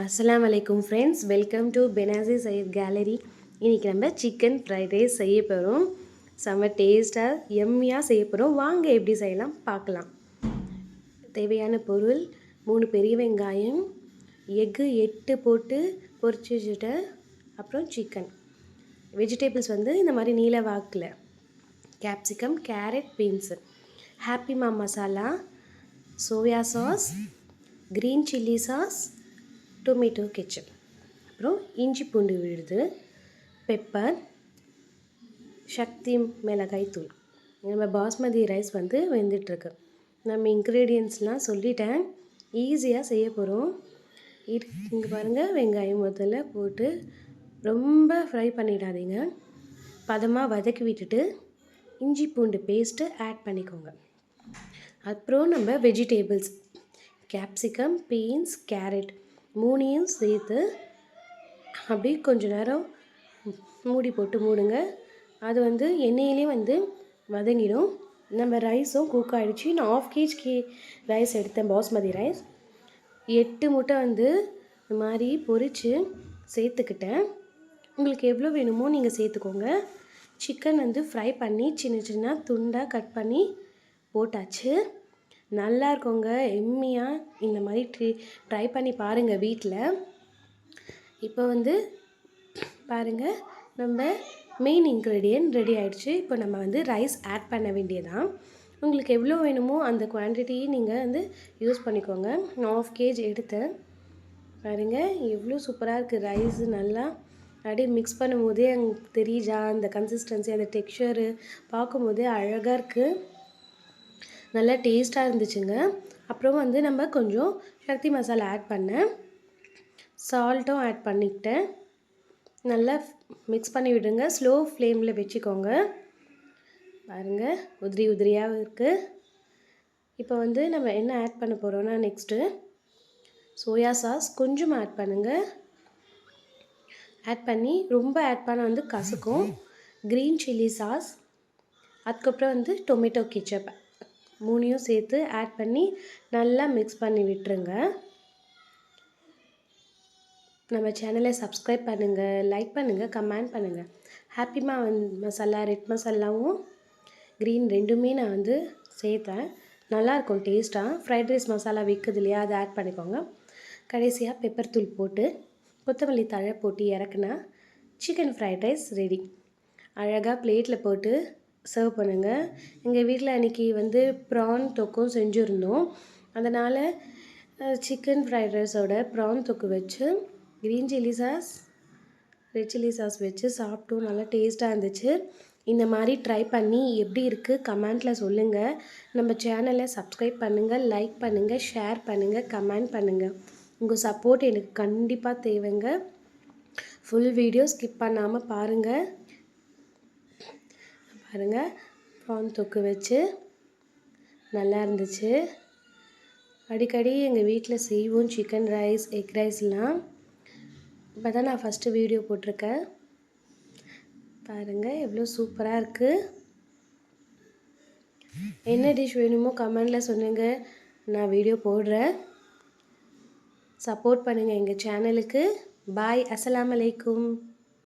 அஸ்லாம் வலைக்கும் friends welcome to Benazir Syed gallery இன்றைக்கி நம்ம சிக்கன் ஃப்ரைட் ரைஸ் செய்ய போகிறோம் செம்ம டேஸ்ட்டாக எம்மியாக செய்ய போகிறோம் வாங்க எப்படி செய்யலாம்? பார்க்கலாம். தேவையான பொருள் மூணு பெரிய வெங்காயம் எக்கு எட்டு போட்டு பொறிச்சு வச்சுட்டு அப்புறம் சிக்கன் வெஜிடபிள்ஸ் வந்து இந்த மாதிரி நீல வாக்கில். Capsicum carrot beans ஹாப்பிமா masala soya sauce green chilli sauce tomato ketchup அப்புறம் இஞ்சி பூண்டு விழுது பெப்பர் சக்தி மிளகாய் தூள். நம்ம பாஸ்மதி ரைஸ் வந்து வெந்துட்டுருக்கு. நம்ம இன்க்ரீடியன்ஸ்லாம் சொல்லிட்டேன். ஈஸியாக செய்ய போகிறோம் இங்கே பாருங்கள் வெங்காயம் முதல்ல போட்டு ரொம்ப ஃப்ரை பண்ணிடாதீங்க. பதமாக வதக்கி விட்டுட்டு இஞ்சி பூண்டு பேஸ்ட்டு ஆட் பண்ணிக்கோங்க. அப்புறம் நம்ம வெஜிடேபிள்ஸ் கேப்சிகம் பீன்ஸ் கேரட் மூணையும் சேர்த்து அப்படியே கொஞ்சம் நேரம் மூடி போட்டு மூடுங்க. அது வந்து எண்ணெயிலே வந்து வதங்கிடும். நம்ம ரைஸும் குக் ஆகிடுச்சு நான் ஆஃப் கேஜ் கே ரைஸ் எடுத்தேன் பாஸ்மதி ரைஸ் எட்டு முட்டை வந்து இந்த மாதிரி பொரித்து சேர்த்துக்கிட்டேன். உங்களுக்கு எவ்வளோ வேணுமோ நீங்கள் சேர்த்துக்கோங்க. சிக்கன் வந்து ஃப்ரை பண்ணி சின்ன சின்ன துண்டாக கட் பண்ணி போட்டாச்சு. நல்லா இருக்குங்க எம்மியாக இந்த மாதிரி ட்ரீ ட்ரை பண்ணி பாருங்கள் வீட்டில் இப்போ வந்து பாருங்கள் நம்ம மெயின் இன்க்ரீடியன்ட் ரெடி ஆகிடுச்சு இப்போ நம்ம வந்து ரைஸ் ஆட் பண்ண வேண்டியதான் உங்களுக்கு எவ்வளோ வேணுமோ அந்த குவான்டிட்டியை நீங்கள் வந்து யூஸ் பண்ணிக்கோங்க. நான் ஆஃப் கேஜ் எடுத்தேன் பாருங்கள் எவ்வளோ சூப்பராக இருக்குது ரைஸ் நல்லா. அப்படியே மிக்ஸ் பண்ணும்போதே அங்கே தெரியுதா? அந்த கன்சிஸ்டன்சி அந்த டெக்ஸ்சரு பார்க்கும்போதே அழகாக இருக்குது நல்லா டேஸ்ட்டாக இருந்துச்சுங்க. அப்புறம் வந்து நம்ம கொஞ்சம் சக்தி மசாலா ஆட் பண்ணேன். சால்ட்டும் ஆட் பண்ணிக்கிட்டேன். நல்லா மிக்ஸ் பண்ணி விடுங்க. ஸ்லோ ஃப்ளேமில் வச்சுக்கோங்க. பாருங்கள் உதிரி உதிரியாக இருக்குது இப்போ வந்து நம்ம என்ன ஆட் பண்ண போகிறோன்னா நெக்ஸ்ட்டு சோயா சாஸ் கொஞ்சம் ஆட் பண்ணுங்கள் ஆட் பண்ணி ரொம்ப ஆட் பண்ண வந்து கசக்கும். க்ரீன் சில்லி சாஸ் அதுக்கப்புறம் வந்து டொமேட்டோ கிச்சப் மூணையும் சேர்த்து ஆட் பண்ணி நல்லா மிக்ஸ் பண்ணி விட்டுருங்க. நம்ம சேனலை சப்ஸ்கிரைப் பண்ணுங்கள் லைக் பண்ணுங்கள் கமெண்ட் பண்ணுங்கள் ஹாப்பிமா வந் மசாலா ரெட் மசாலாவும் க்ரீன் ரெண்டுமே நான் வந்து சேர்த்தேன். நல்லாயிருக்கும் டேஸ்ட்டாக ஃப்ரைட் ரைஸ் மசாலா விற்குது இல்லையா அதை ஆட் பண்ணிக்கோங்க. கடைசியாக பெப்பர் தூள் போட்டு கொத்தமல்லி தழை போட்டு இறக்குனா சிக்கன் ஃப்ரைட் ரைஸ் ரெடி அழகாக பிளேட்டில் போட்டு சர்வ் பண்ணுங்கள் எங்கள் வீட்டில் அன்றைக்கி வந்து ப்ரான் தொக்கும் செஞ்சுருந்தோம். அதனால் சிக்கன் ஃப்ரைட் ரைஸோட ப்ரான் தொக்கு வச்சு green chilli sauce red chilli sauce வச்சு சாப்பிட்டோம். நல்லா டேஸ்ட்டாக இருந்துச்சு. இந்த மாதிரி ட்ரை பண்ணி எப்படி இருக்குது கமெண்ட்டில் சொல்லுங்கள் நம்ம சேனலை சப்ஸ்கிரைப் பண்ணுங்கள் லைக் பண்ணுங்கள் ஷேர் பண்ணுங்கள் கமெண்ட் பண்ணுங்கள் உங்கள் சப்போர்ட் எனக்கு கண்டிப்பாக தேவைங்க. ஃபுல் வீடியோ ஸ்கிப் பண்ணாமல் பாருங்கள் பாருங்கள் ப்ரான் தொக்கு வச்சு நல்லா இருந்துச்சு. அடிக்கடி எங்கள் வீட்டில் செய்வோம் சிக்கன் ரைஸ் எக் ரைஸ்லாம் இப்போ தான் நான் ஃபஸ்ட்டு வீடியோ போட்டிருக்கேன். பாருங்கள் எவ்வளோ சூப்பராக இருக்குது என்ன டிஷ் வேணுமோ கமெண்டில் சொல்லுங்கள் நான் வீடியோ போடுறேன். சப்போர்ட் பண்ணுங்கள் எங்கள் சேனலுக்கு பாய் அஸ்லாம் அலைக்கும்.